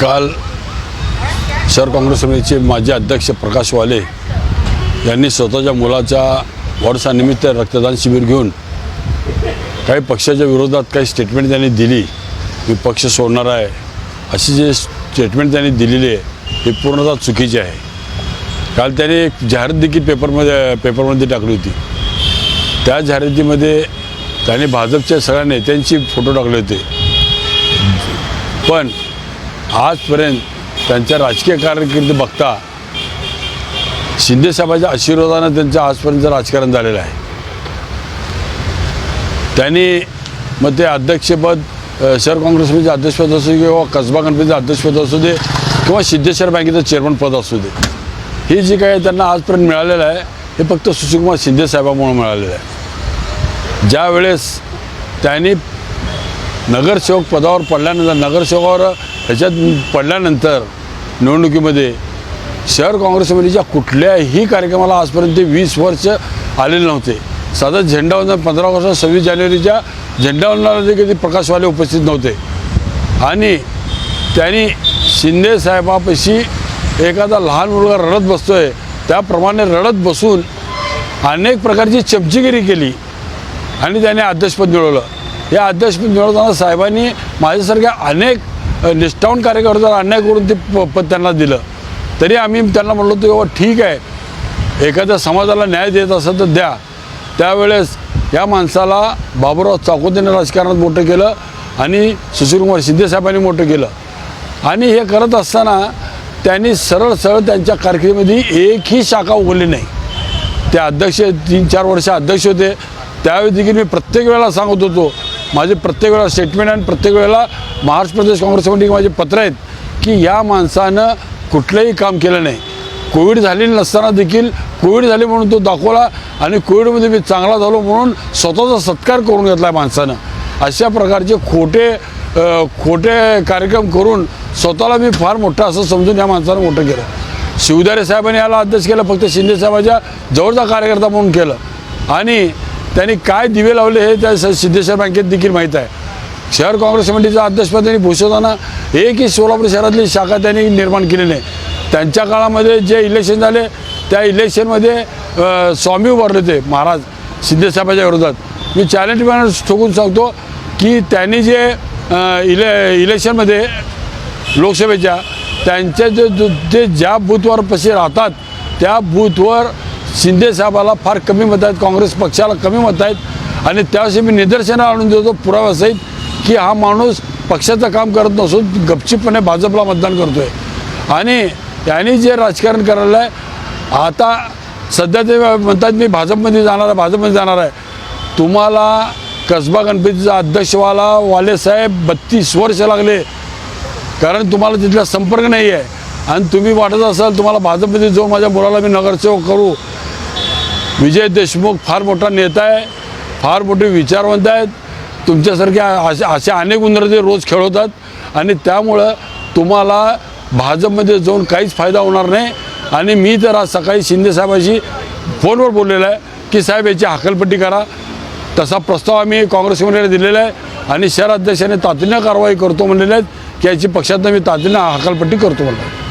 काल शहर काँग्रेस समितीचे माजी अध्यक्ष प्रकाश वाले यांनी स्वतःच्या मुलाच्या वाढदिवसानिमित्त रक्तदान शिबिर घेऊन काही पक्षाच्या विरोधात काही स्टेटमेंट त्यांनी दिली मी पक्ष सोडणार आहे. अशी जे स्टेटमेंट त्यांनी दिलेली आहे ही पूर्णतः चुकीची आहे. काल त्याने एक जाहिरात देखील पेपरमध्ये पेपरमध्ये टाकली होती. त्या जाहिरातीमध्ये त्याने भाजपच्या सगळ्या नेत्यांची फोटो टाकले होते. पण आजपर्यंत त्यांच्या राजकीय कारकिर्दी बघता शिंदेसाहेबाच्या आशीर्वादानं त्यांचं आजपर्यंत राजकारण झालेलं आहे. त्यांनी मग ते अध्यक्षपद शहर काँग्रेस अध्यक्षपद असू दे किंवा कसबा गणपतीचं अध्यक्षपद असू दे किंवा सिद्धेश्वर बँकेचं चेअरमन पद असू दे. हे जे काही त्यांना आजपर्यंत मिळालेलं आहे हे फक्त सुशीलकुमार शिंदे साहेबांमुळे मिळालेलं आहे. ज्यावेळेस त्यांनी नगरसेवक पदावर पडल्यानंतर नगरसेवकावर ह्याच्यात पडल्यानंतर निवडणुकीमध्ये शहर काँग्रेस समितीच्या कुठल्याही कार्यक्रमाला आजपर्यंत वीस वर्ष आलेले नव्हते. साधा झेंडावंदन पंधरा ऑगस्ट सव्वीस जानेवारीच्या झेंडावंदनाला देखील ते प्रकाशवाले उपस्थित नव्हते. आणि त्यांनी शिंदे साहेबापाशी एखादा लहान मुलगा रडत बसतोय त्याप्रमाणे रडत बसून अनेक प्रकारची चमचीगिरी केली आणि त्याने अध्यक्षपद मिळवलं. या अध्यक्षपद मिळवताना साहेबांनी माझ्यासारख्या अनेक निष्ठावून कार्यकर्त्याला अन्याय करून ते प- पद त्यांना दिलं. तरी आम्ही त्यांना म्हणलो होतो बाबा ठीक आहे. एखाद्या समाजाला न्याय देत असेल तर द्या. त्यावेळेस या माणसाला बाबूराव चाकोतीने राजकारणात मोठं केलं आणि सुशीलकुमार शिंदेसाहेबांनी मोठं केलं. आणि हे करत असताना त्यांनी सरळ सरळ त्यांच्या कारकिर्दीमध्ये एकही शाखा उघडली नाही. ते अध्यक्ष तीन चार वर्ष अध्यक्ष होते. त्यावेळी देखील मी प्रत्येक वेळेला सांगत होतो माझे प्रत्येक वेळेला स्टेटमेंट आणि प्रत्येक वेळेला महाराष्ट्र प्रदेश काँग्रेस कमिटी माझे पत्र आहेत की या माणसानं कुठलंही काम केलं नाही. कोविड झालेली नसताना देखील कोविड झाले म्हणून तो दाखवला आणि कोविडमध्ये मी चांगला झालो म्हणून स्वतःचा सत्कार करून घेतला माणसानं. अशा प्रकारचे खोटे खोटे कार्यक्रम करून स्वतःला मी फार मोठा असं समजून या माणसानं मोठं केलं. शिवदारे साहेबांनी याला अध्यक्ष केलं फक्त शिंदे साहेबाच्या जवळचा कार्यकर्ता म्हणून केलं. आणि त्यांनी काय दिवे लावले हे त्या सिद्धेश्वर बँकेत देखील माहीत आहे. शहर काँग्रेस कमिटीचा अध्यक्षपद त्यांनी भूषवताना एकही सोलापूर शहरातली शाखा त्यांनी निर्माण केली नाही. त्यांच्या काळामध्ये जे इलेक्शन झाले त्या इलेक्शनमध्ये स्वामी उभारले होते महाराज सिद्धेसाहेबाच्या विरोधात. मी चॅलेंज मॅनर ठोकून सांगतो की त्यांनी जे इले इलेक्शनमध्ये लोकसभेच्या त्यांच्या जे जे ज्या बूथवर पशी राहतात त्या बूथवर शिंदेसाहेबाला फार कमी मत आहेत काँग्रेस पक्षाला कमी मत आहेत. आणि त्यावेळेस मी निदर्शनं आणून देतो पुराव्यासहित की हा माणूस पक्षाचं काम करत नसून गपचीपणे भाजपला मतदान करतो आहे आणि त्यांनी जे राजकारण करायला आहे आता सध्या ते म्हणतात मी भाजपमध्ये जाणार आहे भाजपमध्ये जाणार आहे. तुम्हाला कसबा गणपतीचा अध्यक्ष वाला वालेसाहेब बत्तीस वर्ष लागले कारण तुम्हाला तिथला संपर्क नाही आहे आणि तुम्ही वाटत असाल तुम्हाला भाजपमध्ये जो माझ्या मुलाला मी नगरसेवक करू. विजय देशमुख फार मोठा नेता आहे फार मोठे विचारवंत आहेत. तुमच्यासारख्या असे असे अनेक उंदर ते रोज खेळवतात आणि त्यामुळं तुम्हाला भाजपमध्ये जाऊन काहीच फायदा होणार नाही. आणि मी तर आज सकाळी शिंदेसाहेबाशी फोनवर बोललेलं आहे की साहेब याची हकलपट्टी करा. तसा प्रस्ताव आम्ही काँग्रेस कमिटीला दिलेला आहे आणि शहर अध्यक्षाने तातडीनं कारवाई करतो म्हणलेले आहेत की याची पक्षातनं मी तातडीनं हकलपट्टी करतो म्हणलं